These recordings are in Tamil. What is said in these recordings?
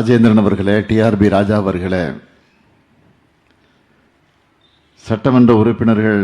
ராஜேந்திரன் அவர்களே டிஆர்பி ராஜா அவர்களே சட்டமன்ற உறுப்பினர்கள்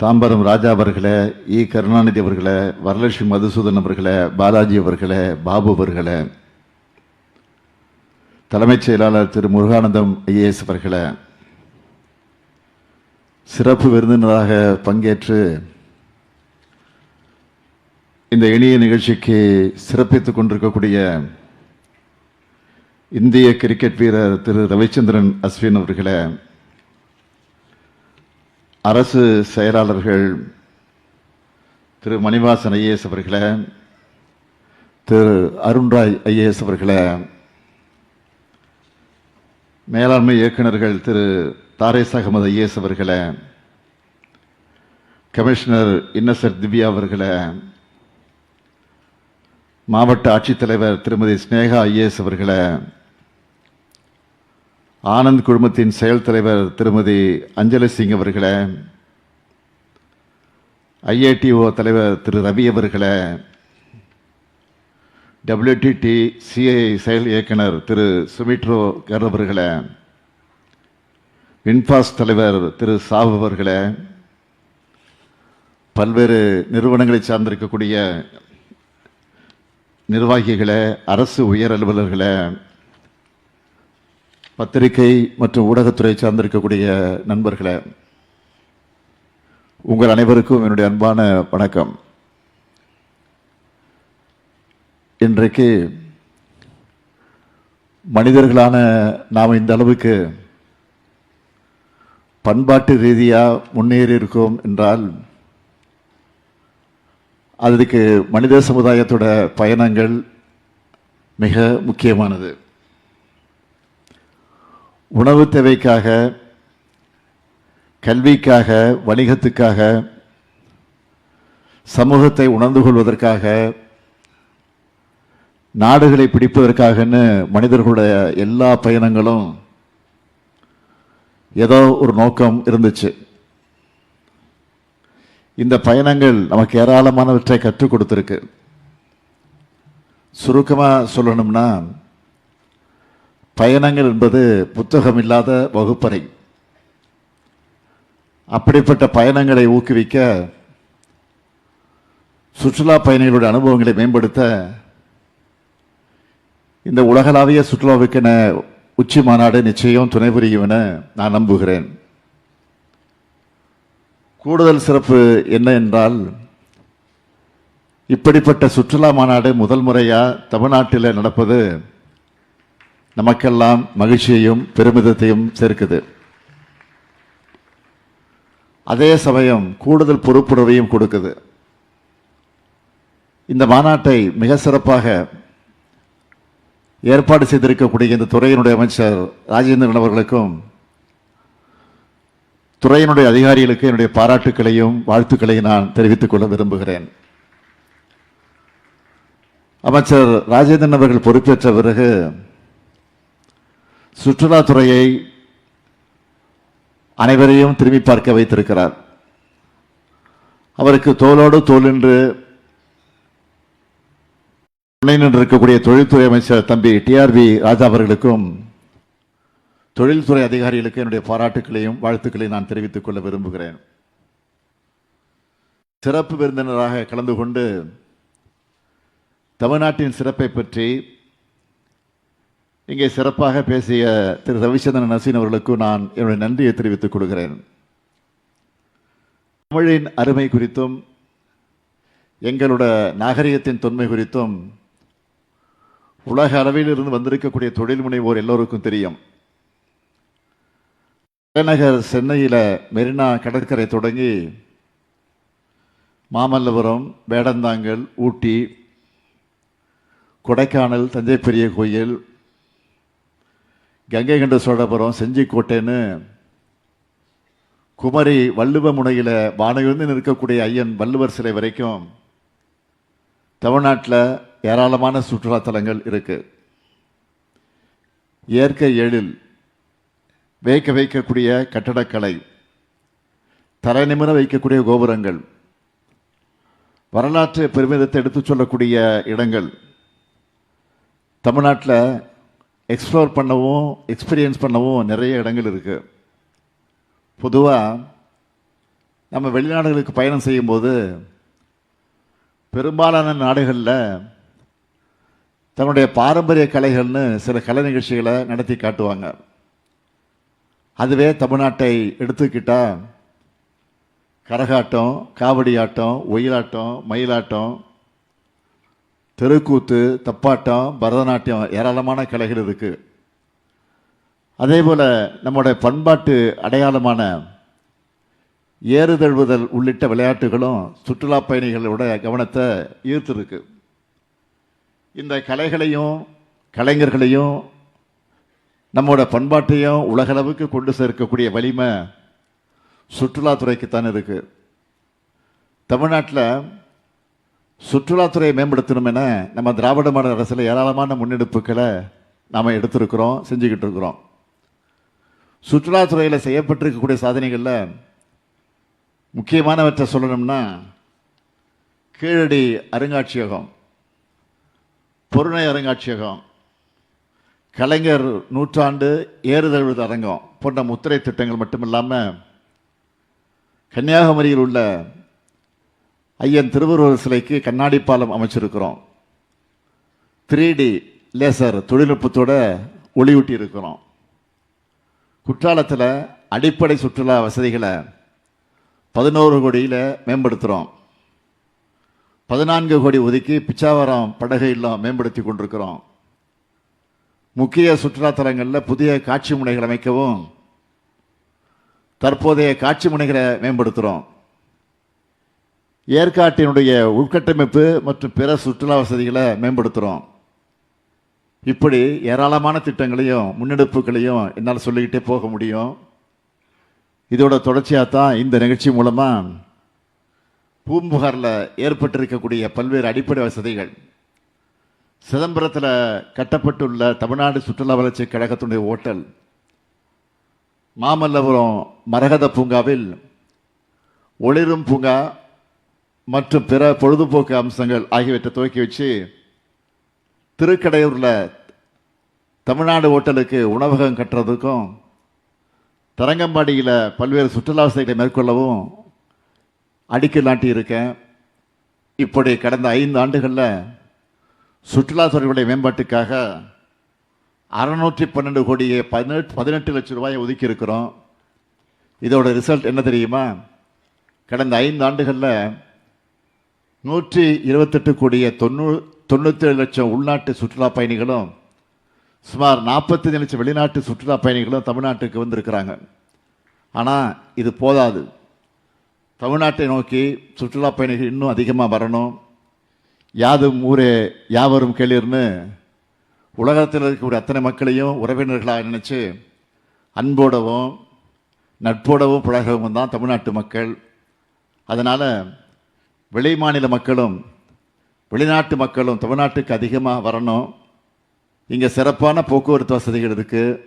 தாம்பரம் ராஜா அவர்களே இ. கருணாநிதி அவர்களே வரலட்சுமி மதுசூதன் அவர்களே பாலாஜி அவர்களே பாபு அவர்களே தலைமைச் செயலாளர் திரு முருகானந்தம் ஐஏஎஸ் அவர்களே சிறப்பு விருந்தினராக பங்கேற்று இந்த இனிய நிகழ்ச்சிக்கு சிறப்பித்துக் கொண்டிருக்கக்கூடிய இந்திய கிரிக்கெட் வீரர் திரு ரவிச்சந்திரன் அஸ்வின் அவர்களே அரசு செயலாளர்கள் திரு மணிவாசன் ஐஏஎஸ் அவர்களே திரு அருண்ராய் ஐஏஎஸ் அவர்களே மேலாண்மை இயக்குநர்கள் திரு தாரேஸ் அகமது ஐஏஎஸ் அவர்களே கமிஷனர் இன்னசர் திவ்யா அவர்களே மாவட்ட ஆட்சித்தலைவர் திருமதி ஸ்னேகா ஐஏஎஸ் அவர்களை ஆனந்த் குழுமத்தின் செயல் தலைவர் திருமதி அஞ்சலி சிங் அவர்களே ஐஏடிஓ தலைவர் திரு ரவி அவர்களை டபிள்யூடிடி சிஐ செயல் இயக்குனர் திரு சுமிட்ரோ கர் அவர்களை இன்ஃபாஸ் தலைவர் திரு சாவு அவர்களை பல்வேறு நிறுவனங்களை சார்ந்திருக்கக்கூடிய நிர்வாகிகளை அரசு உயர் அலுவலர்களை பத்திரிகை மற்றும் ஊடகத்துறை சார்ந்திருக்கக்கூடிய நண்பர்களை உங்கள் அனைவருக்கும் என்னுடைய அன்பான வணக்கம். இன்றைக்கு மனிதர்களான நாம் இந்த அளவுக்கு பண்பாட்டு ரீதியாக முன்னேறி இருக்கோம் என்றால் அதுக்கு மனித சமுதாயத்தோட பயணங்கள் மிக முக்கியமானது. உணவு தேவைக்காக கல்விக்காக வணிகத்துக்காக சமூகத்தை உணர்ந்து கொள்வதற்காக நாடுகளை பிடிப்பதற்காகன்னு மனிதர்களுடைய எல்லா பயணங்களும் ஏதோ ஒரு நோக்கம் இருந்துச்சு. இந்த பயணங்கள் நமக்கு ஏராளமானவற்றை கற்றுக் கொடுத்துருக்கு. சுருக்கமாக சொல்லணும்னா பயணங்கள் என்பது புத்தகம் இல்லாத வகுப்பறை. அப்படிப்பட்ட பயணங்களை ஊக்குவிக்க சுற்றுலா பயணிகளுடைய அனுபவங்களை மேம்படுத்த இந்த உலகளாவிய சுற்றுலாவுக்கென உச்சி மாநாடு நிச்சயம் துணை புரியும் என நான் நம்புகிறேன். கூடுதல் சிறப்பு என்ன என்றால் இப்படிப்பட்ட சுற்றுலா மாநாடு முதல் முறையாக தமிழ்நாட்டில் நடப்பது நமக்கெல்லாம் மகிழ்ச்சியையும் பெருமிதத்தையும் சேர்க்குது. அதே சமயம் கூடுதல் பொறுப்புணர்வையும் கொடுக்குது. இந்த மாநாட்டை மிக சிறப்பாக ஏற்பாடு செய்திருக்கக்கூடிய இந்த துறையினுடைய அமைச்சர் ராஜேந்திரன் அவர்களுக்கும் துறையினுடைய அதிகாரிகளுக்கு என்னுடைய பாராட்டுக்களையும் வாழ்த்துக்களையும் நான் தெரிவித்துக் கொள்ள விரும்புகிறேன். அமைச்சர் ராஜேந்திரன் அவர்கள் பொறுப்பேற்ற பிறகு சுற்றுலாத்துறையை அனைவரையும் திரும்பி பார்க்க வைத்திருக்கிறார். அவருக்கு தோளோடு தோல் என்று துணை நின்றிருக்கக்கூடிய தொழில்துறை அமைச்சர் தம்பி டிஆர்பி ராஜா அவர்களுக்கும் தொழில்துறை அதிகாரிகளுக்கு என்னுடைய பாராட்டுக்களையும் வாழ்த்துக்களையும் நான் தெரிவித்துக் கொள்ள விரும்புகிறேன். சிறப்பு விருந்தினராக கலந்து கொண்டு தமிழ்நாட்டின் சிறப்பை பற்றி இங்கே சிறப்பாக பேசிய திரு. ரவிச்சந்திரன் நசீன் அவர்களுக்கும் நான் என்னுடைய நன்றியை தெரிவித்துக் கொள்கிறேன். தமிழின் அருமை குறித்தும் எங்களோட நாகரிகத்தின் தொன்மை குறித்தும் உலக அளவில் இருந்து வந்திருக்கக்கூடிய தொழில் முனைவோர் எல்லோருக்கும் தெரியும். தலைநகர் சென்னையில் மெரினா கடற்கரை தொடங்கி மாமல்லபுரம் வேடந்தாங்கல் ஊட்டி கொடைக்கானல் தஞ்சை பெரிய கோயில் கங்கை கண்ட சோழபுரம் செஞ்சிக்கோட்டைன்னு குமரி வள்ளுவ முனையில் வானவிருந்து நிற்கக்கூடிய ஐயன் வள்ளுவர் சிலை வரைக்கும் தமிழ்நாட்டில் ஏராளமான சுற்றுலா தலங்கள் இருக்கு. இயற்கை எழில் வேக்க வைக்கக்கூடிய கட்டடக்கலை தலைநிமிர வைக்கக்கூடிய கோபுரங்கள் வரலாற்று பெருமிதத்தை எடுத்துச் சொல்லக்கூடிய இடங்கள் தமிழ்நாட்டில் எக்ஸ்ப்ளோர் பண்ணவும் எக்ஸ்பீரியன்ஸ் பண்ணவும் நிறைய இடங்கள் இருக்குது பொதுவாக நம்ம வெளிநாடுகளுக்கு பயணம் செய்யும்போது பெரும்பாலான நாடுகளில் தன்னுடைய பாரம்பரிய கலைகள்னு சில கலை நிகழ்ச்சிகளை நடத்தி காட்டுவாங்க. அதுவே தமிழ்நாட்டை எடுத்துக்கிட்டால் கரகாட்டம் காவடி ஆட்டம் ஒயிலாட்டம் மயிலாட்டம் தெருக்கூத்து தப்பாட்டம் பரதநாட்டியம் ஏராளமான கலைகள் இருக்குது அதே போல் நம்முடைய பண்பாட்டு அடையாளமான ஏறுதழுவுதல் உள்ளிட்ட விளையாட்டுகளும் சுற்றுலா பயணிகளோட கவனத்தை ஈர்த்திருக்கு. இந்த கலைகளையும் கலைஞர்களையும் நம்மோட பண்பாட்டையும் உலகளவுக்கு கொண்டு சேர்க்கக்கூடிய வலிமை சுற்றுலாத்துறைக்குத்தான் இருக்குது தமிழ்நாட்டில் சுற்றுலாத்துறையை மேம்படுத்தணும் என நம்ம திராவிட மாடல் அரசில் ஏராளமான முன்னெடுப்புகளை நாம் எடுத்திருக்கிறோம் செஞ்சுக்கிட்டு இருக்கிறோம். சுற்றுலாத்துறையில் செய்யப்பட்டிருக்கக்கூடிய சாதனைகளில் முக்கியமானவற்றை சொல்லணும்னா கீழடி அருங்காட்சியகம் பொருணை அருங்காட்சியகம் கலைஞர் நூற்றாண்டு ஏறுதழுவது அரங்கம் போன்ற முத்திரை திட்டங்கள் மட்டும் இல்லாமல் கன்னியாகுமரியில் உள்ள ஐயன் திருவள்ளுவர் சிலைக்கு கண்ணாடி பாலம் அமைச்சிருக்கிறோம். த்ரீ டி லேசர் தொழில்நுட்பத்தோட ஒளியூட்டி இருக்கிறோம். குற்றாலத்தில் அடிப்படை சுற்றுலா வசதிகளை பதினோரு கோடியில் மேம்படுத்துகிறோம் பதினான்கு கோடி ஒதுக்கி பிச்சாவரம் படகு இல்லம் மேம்படுத்தி கொண்டிருக்கிறோம். முக்கிய சுற்றுலாத்தலங்களில் புதிய காட்சி முனைகள் அமைக்கவும் தற்போதைய காட்சி முனைகளை மேம்படுத்துகிறோம் ஏற்காட்டினுடைய உள்கட்டமைப்பு மற்றும் பிற சுற்றுலா வசதிகளை மேம்படுத்துகிறோம் இப்படி ஏராளமான திட்டங்களையும் முன்னெடுப்புகளையும் என்னால் சொல்லிக்கிட்டே போக முடியும். இதோட தொடர்ச்சியாக தான் இந்த நிகழ்ச்சி மூலமாக பூம்புகாரில் ஏற்பட்டிருக்கக்கூடிய பல்வேறு அடிப்படை வசதிகள் சிதம்பரத்தில் கட்டப்பட்டுள்ள தமிழ்நாடு சுற்றுலா வளர்ச்சி கழகத்தினுடைய ஓட்டல் மாமல்லபுரம் மரகத பூங்காவில் ஒளிரும் பூங்கா மற்றும் பிற பொழுதுபோக்கு அம்சங்கள் ஆகியவற்றை துவக்கி வச்சு திருக்கடையூரில் தமிழ்நாடு ஓட்டலுக்கு உணவகம் கட்டுறதுக்கும் தரங்கம்பாடியில் பல்வேறு சுற்றுலா வசதிகளை மேற்கொள்ளவும் அடிக்கல் நாட்டியிருக்கேன். இப்படி கடந்த ஐந்து ஆண்டுகளில் சுற்றுலாத்துறையுடைய மேம்பாட்டுக்காக அறநூற்றி பன்னெண்டு கோடியை பதினெட்டு பதினெட்டு லட்சம் ரூபாயை ஒதுக்கி இருக்கிறோம் இதோட ரிசல்ட் என்ன தெரியுமா? கடந்த ஐந்து ஆண்டுகளில் நூற்றி இருபத்தெட்டு கோடியை தொண்ணூ தொண்ணூற்றேழு லட்சம் உள்நாட்டு சுற்றுலா பயணிகளும் சுமார் நாற்பத்தஞ்சு லட்சம் வெளிநாட்டு சுற்றுலா பயணிகளும் தமிழ்நாட்டுக்கு வந்திருக்கிறாங்க. ஆனால் இது போதாது. தமிழ்நாட்டை நோக்கி சுற்றுலா பயணிகள் இன்னும் அதிகமாக வரணும். யாதும் ஊரே யாவரும் கேளிர்னு? உலகத்தில் இருக்கக்கூடிய அத்தனை மக்களையும் உறவினர்களாக நினச்சி அன்போடவும் நட்போடவும் பழகவும் தான் தமிழ்நாட்டு மக்கள். அதனால் வெளி மாநில மக்களும் வெளிநாட்டு மக்களும் தமிழ்நாட்டுக்கு அதிகமாக வரணும். இங்கே சிறப்பான போக்குவரத்து வசதிகள் இருக்குது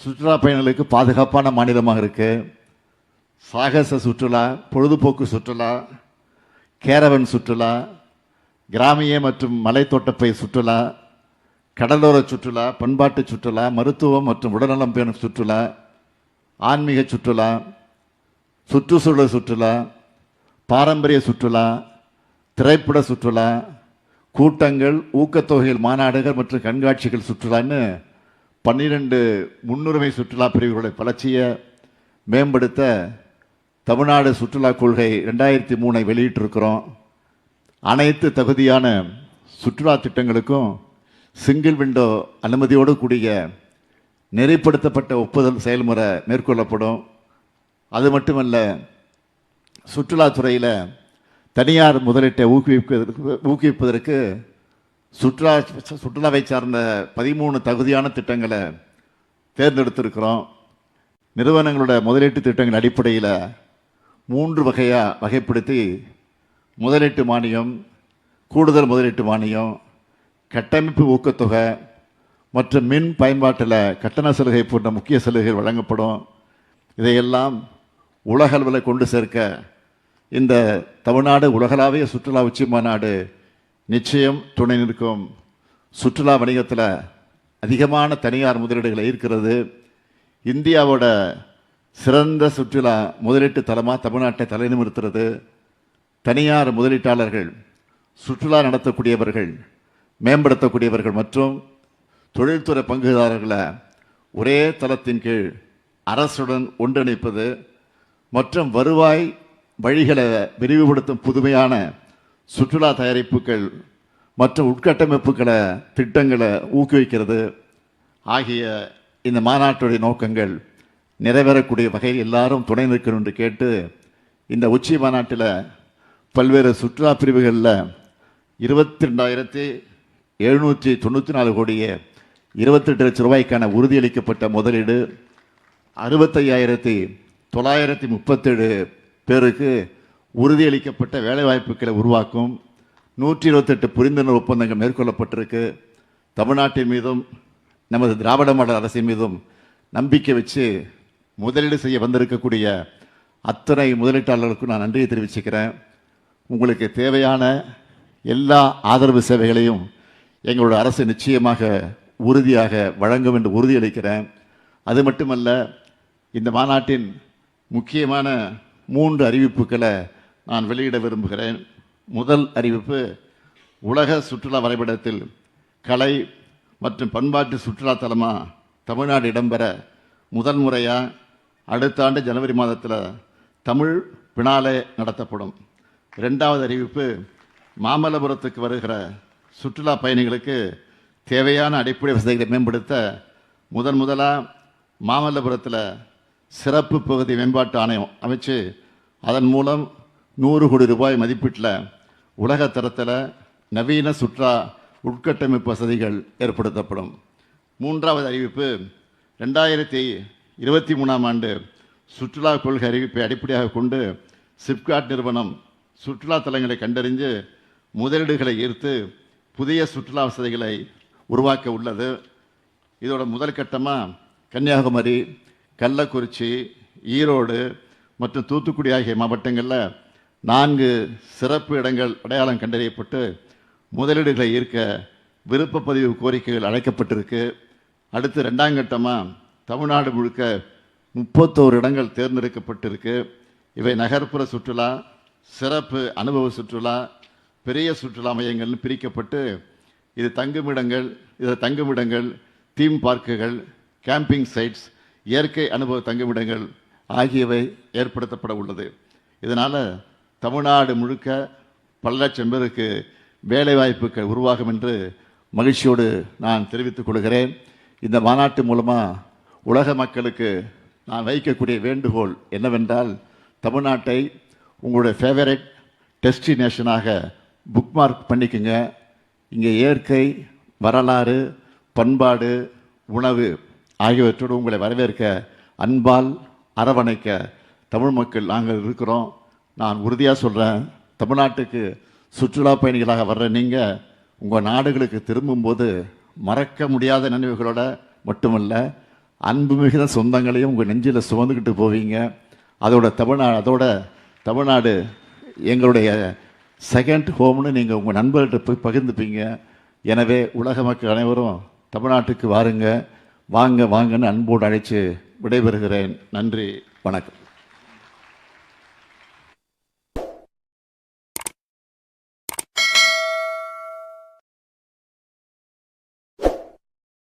சுற்றுலா பயணிகளுக்கு பாதுகாப்பான மாநிலமாக இருக்குது சாகச சுற்றுலா பொழுதுபோக்கு சுற்றுலா கேரவன் சுற்றுலா கிராமிய மற்றும் மலைத்தோட்டப்பை சுற்றுலா கடலோர சுற்றுலா பண்பாட்டு சுற்றுலா மருத்துவம் மற்றும் உடல்நலம் பேணும் சுற்றுலா ஆன்மீக சுற்றுலா சுற்றுச்சூழல் சுற்றுலா பாரம்பரிய சுற்றுலா திரைப்பட சுற்றுலா கூட்டங்கள் ஊக்கத்தொகைகள் மாநாடுகள் மற்றும் கண்காட்சிகள் சுற்றுலான்னு பன்னிரெண்டு முன்னுரிமை சுற்றுலா பிரிவுகளை வளர்ச்சியை மேம்படுத்த தமிழ்நாடு சுற்றுலா கொள்கை ரெண்டாயிரத்தி மூணை வெளியிட்டிருக்கிறோம். அனைத்து தகுதியான சுற்றுலா திட்டங்களுக்கும் சிங்கிள் விண்டோ அனுமதியோடு கூடிய நெறிப்படுத்தப்பட்ட ஒப்புதல் செயல்முறை மேற்கொள்ளப்படும். அது மட்டுமல்ல சுற்றுலாத்துறையில் தனியார் முதலீட்டை ஊக்குவிப்பதற்கு ஊக்குவிப்பதற்கு சுற்றுலா சுற்றுலாவை சார்ந்த பதிமூணு தகுதியான திட்டங்களை தேர்ந்தெடுத்திருக்கிறோம். நிறுவனங்களோட முதலீட்டு திட்டங்கள் அடிப்படையில் மூன்று வகையாக வகைப்படுத்தி முதலீட்டு மானியம் கூடுதல் முதலீட்டு மானியம் கட்டமைப்பு ஊக்கத்தொகை மற்றும் மின் பயன்பாட்டில் கட்டண சலுகை போன்ற முக்கிய சலுகைகள் வழங்கப்படும். இதையெல்லாம் உலகளவில் கொண்டு சேர்க்க இந்த தமிழ்நாடு உலகளாவிய சுற்றுலா உச்சி மாநாடு நிச்சயம் துணை நிற்கும். சுற்றுலா வணிகத்தில் அதிகமான தனியார் முதலீடுகளை ஈர்க்கிறது. இந்தியாவோட சிறந்த சுற்றுலா முதலீட்டு தலமாக தமிழ்நாட்டை தலைநிமிர்த்துறது தனியார் முதலீட்டாளர்கள் சுற்றுலா நடத்தக்கூடியவர்கள் மேம்படுத்தக்கூடியவர்கள் மற்றும் தொழில்துறை பங்குதாரர்களை ஒரே தளத்தின் கீழ் அரசுடன் ஒன்றிணைப்பது மற்றும் வருவாய் வழிகளை விரிவுபடுத்தும் புதுமையான சுற்றுலா தயாரிப்புகள் மற்றும் உட்கட்டமைப்புகளை திட்டங்களை ஊக்குவிக்கிறது. ஆகிய இந்த மாநாட்டுடைய நோக்கங்கள் நிறைவேறக்கூடிய வகையில் எல்லாரும் துணை நிற்கணும் என்று கேட்டு இந்த உச்சி மாநாட்டில் பல்வேறு சுற்றுலா பிரிவுகளில் இருபத்தி ரெண்டாயிரத்தி எழுநூற்றி தொண்ணூற்றி நாலு கோடியே இருபத்தெட்டு லட்சம் ரூபாய்க்கான உறுதியளிக்கப்பட்ட முதலீடு அறுபத்தையாயிரத்தி தொள்ளாயிரத்தி முப்பத்தேழு பேருக்கு உறுதியளிக்கப்பட்ட வேலைவாய்ப்புகளை உருவாக்கும் நூற்றி இருபத்தெட்டு புரிந்துணர்வு ஒப்பந்தங்கள் மேற்கொள்ளப்பட்டிருக்கு. தமிழ்நாட்டின் மீதும் நமது திராவிட மாடல் அரசின் மீதும் நம்பிக்கை வச்சு முதலீடு செய்ய வந்திருக்கக்கூடிய அத்தனை முதலீட்டாளர்களுக்கும் நான் நன்றியை தெரிவிச்சுக்கிறேன். உங்களுக்கு தேவையான எல்லா ஆதரவு சேவைகளையும் எங்களோட அரசு நிச்சயமாக உறுதியாக வழங்கும் என்று உறுதியளிக்கிறேன். அது மட்டுமல்ல இந்த மாநாட்டின் முக்கியமான மூன்று அறிவிப்புகளை நான் வெளியிட விரும்புகிறேன். முதல் அறிவிப்பு உலக சுற்றுலா வரைபடத்தில் கலை மற்றும் பண்பாட்டு சுற்றுலா தலமாக தமிழ்நாடு இடம்பெற முதல் முறையாக அடுத்த ஆண்டு ஜனவரி மாதத்தில் தமிழ் பினாலே நடத்தப்படும். ரெண்டாவது அறிவிப்பு மாமல்லபுரத்துக்கு வருகிற சுற்றுலா பயணிகளுக்கு தேவையான அடிப்படை வசதிகளை மேம்படுத்த முதன் முதலாக மாமல்லபுரத்தில் சிறப்பு பகுதி மேம்பாட்டு ஆணையம் அமைச்சு அதன் மூலம் நூறு கோடி ரூபாய் மதிப்பீட்டில் உலகத்தரத்தில் நவீன சுற்றுலா உட்கட்டமைப்பு வசதிகள் ஏற்படுத்தப்படும். மூன்றாவது அறிவிப்பு ரெண்டாயிரத்தி இருபத்தி மூணாம் ஆண்டு சுற்றுலா கொள்கை அறிவிப்பை அடிப்படையாக கொண்டு சிப்காட் நிறுவனம் சுற்றுலா தலங்களை கண்டறிஞ்சு முதலீடுகளை ஈர்த்து புதிய சுற்றுலா வசதிகளை உருவாக்க உள்ளது. இதோட முதல் கட்டமாக கன்னியாகுமரி கள்ளக்குறிச்சி ஈரோடு மற்றும் தூத்துக்குடி ஆகிய மாவட்டங்களில் நான்கு சிறப்பு இடங்கள் அடையாளம் கண்டறியப்பட்டு முதலீடுகளை ஈர்க்க விருப்பப்பதிவு கோரிக்கைகள் அழைக்கப்பட்டிருக்கு. அடுத்து ரெண்டாம் கட்டமாக தமிழ்நாடு முழுக்க முப்பத்தோரு இடங்கள் தேர்ந்தெடுக்கப்பட்டிருக்கு. இவை நகர்ப்புற சுற்றுலா சிறப்பு அனுபவ சுற்றுலா பெரிய சுற்றுலா மையங்கள்னு பிரிக்கப்பட்டு இது தங்குமிடங்கள் இது தங்குமிடங்கள் தீம் பார்க்குகள் கேம்பிங் சைட்ஸ் இயற்கை அனுபவ தங்குமிடங்கள் ஆகியவை ஏற்படுத்தப்பட உள்ளது. இதனால் தமிழ்நாடு முழுக்க பல லட்சம் பேருக்கு வேலைவாய்ப்புகள் உருவாகும் என்று மகிழ்ச்சியோடு நான் தெரிவித்துக் கொள்கிறேன். இந்த மாநாட்டு மூலமாக உலக மக்களுக்கு நான் வைக்கக்கூடிய வேண்டுகோள் என்னவென்றால் தமிழ்நாட்டை உங்களுடைய ஃபேவரட் டெஸ்டினேஷனாக புக் மார்க் பண்ணிக்கோங்க. இங்கே இயற்கை வரலாறு பண்பாடு உணவு ஆகியவற்றோடு உங்களை வரவேற்க அன்பால் அரவணைக்க தமிழ் மக்கள் நாங்கள் இருக்கிறோம். நான் உறுதியாக சொல்கிறேன் தமிழ்நாட்டுக்கு சுற்றுலா பயணிகளாக வர்ற நீங்கள் உங்கள் நாடுகளுக்கு திரும்பும்போது மறக்க முடியாத நினைவுகளோட மட்டுமல்ல அன்பு மிகுந்த சொந்தங்களையும் உங்கள் நெஞ்சில் சுமந்துக்கிட்டு போவீங்க. அதோட தமிழ்நாடு அதோட தமிழ்நாடு எங்களுடைய செகண்ட் ஹோம்னு நீங்கள் உங்கள் நண்பர்கிட்ட போய் பகிர்ந்துப்பீங்க. எனவே உலக மக்கள் அனைவரும் தமிழ்நாட்டுக்கு வாருங்க. வாங்க வாங்கன்னு அன்போடு அழைத்து விடைபெறுகிறேன். நன்றி வணக்கம்.